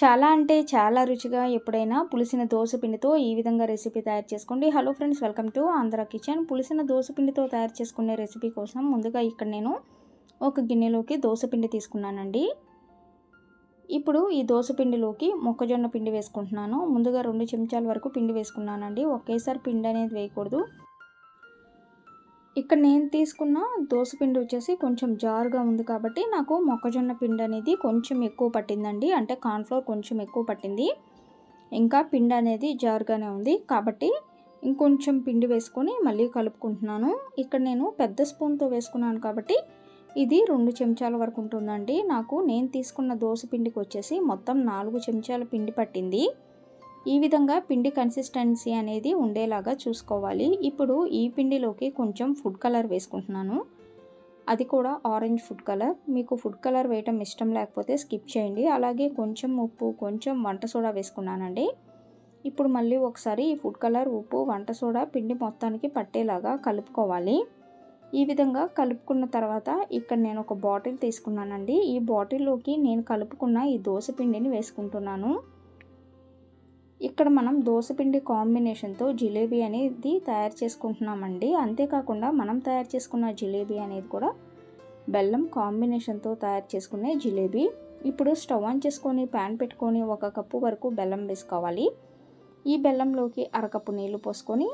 చాలా అంటే చాలా రుచిగా ఎప్పుడైనా పులిసిన దోశ పిండితో ఈ విధంగా రెసిపీ తయారు చేసుకోండి. Hello friends welcome to Andhra kitchen. పులిసిన దోశ పిండితో తయారు చేసుకునే రెసిపీ కోసం ముందుగా ఇక్కడ నేను ఒక గిన్నెలోకి దోశ పిండి తీసుకున్నానండి. ఇప్పుడు ఈ దోశ పిండిలోకి మొక్కజొన్న పిండి వేసుకుంటున్నాను. ముందుగా రెండు చెంచాల వరకు పిండి వేసుకున్నానండి. ఒకేసారి పిండి అనేది వేయకూడదు. ఇక్కడ నేను తీసుకున్న దోసపిండి వచ్చేసి కొంచెం జారుగా ఉంది కాబట్టి నాకు మొక్కజొన్న పిండి అనేది కొంచెం ఎక్కువ పట్టిందండి. అంటే కార్న్ఫ్లోర్ కొంచెం ఎక్కువ పట్టింది. ఇంకా పిండి అనేది జారుగానే ఉంది. కాబట్టి ఇంకొంచెం పిండి వేసుకొని మళ్ళీ కలుపుకుంటున్నాను. ఇక్కడ నేను పెద్ద స్పూన్తో వేసుకున్నాను కాబట్టి ఇది రెండు చెంచాల వరకు ఉంటుందండి. నాకు నేను తీసుకున్న దోశ పిండికి వచ్చేసి మొత్తం నాలుగు చెంచాల పిండి పట్టింది. ఈ విధంగా పిండి కన్సిస్టెన్సీ అనేది ఉండేలాగా చూసుకోవాలి. ఇప్పుడు ఈ పిండిలోకి కొంచెం ఫుడ్ కలర్ వేసుకుంటున్నాను. అది కూడా ఆరెంజ్ ఫుడ్ కలర్ మీకు ఫుడ్ కలర్ వేయటం ఇష్టం లేకపోతే స్కిప్ చేయండి. అలాగే కొంచెం ఉప్పు కొంచెం వంట సోడా వేసుకున్నానండి. ఇప్పుడు మళ్ళీ ఒకసారి ఈ ఫుడ్ కలర్ ఉప్పు వంట సోడా పిండి మొత్తానికి పట్టేలాగా కలుపుకోవాలి. ఈ విధంగా కలుపుకున్న తర్వాత ఇక్కడ నేను ఒక బాటిల్ తీసుకున్నానండి. ఈ బాటిల్లోకి నేను కలుపుకున్న ఈ దోశ పిండిని వేసుకుంటున్నాను. ఇక్కడ మనం దోశపిండి కాంబినేషన్తో జిలేబీ అనేది తయారు చేసుకుంటున్నామండి. అంతేకాకుండా మనం తయారు చేసుకున్న జిలేబీ అనేది కూడా బెల్లం కాంబినేషన్తో తయారు చేసుకునే జిలేబీ. ఇప్పుడు స్టవ్ ఆన్ చేసుకొని ప్యాన్ పెట్టుకొని ఒక కప్పు వరకు బెల్లం వేసుకోవాలి. ఈ బెల్లంలోకి అరకప్పు నీళ్ళు పోసుకొని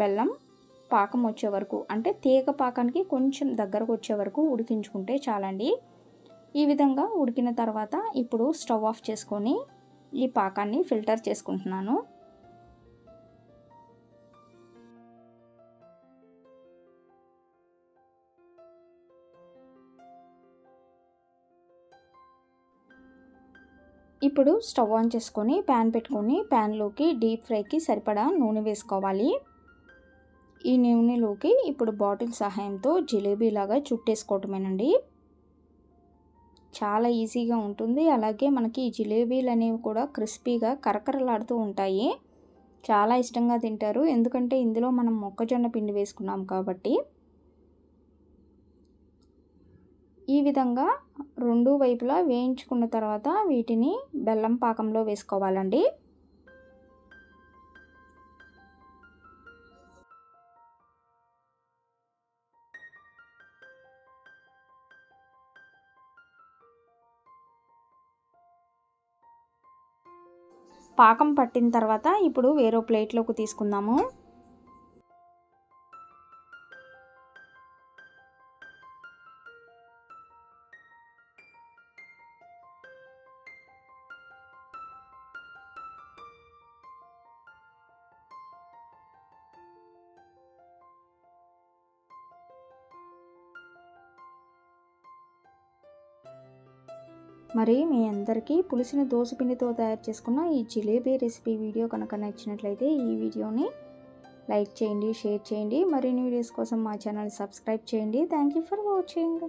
బెల్లం పాకం వచ్చే వరకు అంటే తీగ పాకానికి కొంచెం దగ్గరకు వచ్చే వరకు ఉడికించుకుంటే చాలండి. ఈ విధంగా ఉడికిన తర్వాత ఇప్పుడు స్టవ్ ఆఫ్ చేసుకొని ఈ పాకాన్ని ఫిల్టర్ చేసుకుంటున్నాను. ఇప్పుడు స్టవ్ ఆన్ చేసుకొని ప్యాన్ పెట్టుకొని ప్యాన్లోకి డీప్ ఫ్రైకి సరిపడా నూనె వేసుకోవాలి. ఈ నూనెలోకి ఇప్పుడు బాటిల్ సహాయంతో జిలేబీలాగా చుట్టేసుకోవటమేనండి. చాలా ఈజీగా ఉంటుంది. అలాగే మనకి ఈ జిలేబీలు అనేవి కూడా క్రిస్పీగా కరకరలాడుతూ ఉంటాయి. చాలా ఇష్టంగా తింటారు. ఎందుకంటే ఇందులో మనం మొక్కజొన్న పిండి వేసుకున్నాం కాబట్టి. ఈ విధంగా రెండు వైపులా వేయించుకున్న తర్వాత వీటిని బెల్లం పాకంలో వేసుకోవాలండి. పాకం పట్టిన తర్వాత ఇప్పుడు వేరే ప్లేట్లోకి తీసుకుందాము. మరి మీ అందరికీ పులిసిన దోసపిండితో తయారు చేసుకున్న ఈ జిలేబీ రెసిపీ వీడియో కనుక నచ్చినట్లయితే ఈ వీడియోని లైక్ చేయండి షేర్ చేయండి. మరిన్ని వీడియోస్ కోసం మా ఛానల్ సబ్స్క్రైబ్ చేయండి. Thank you for watching.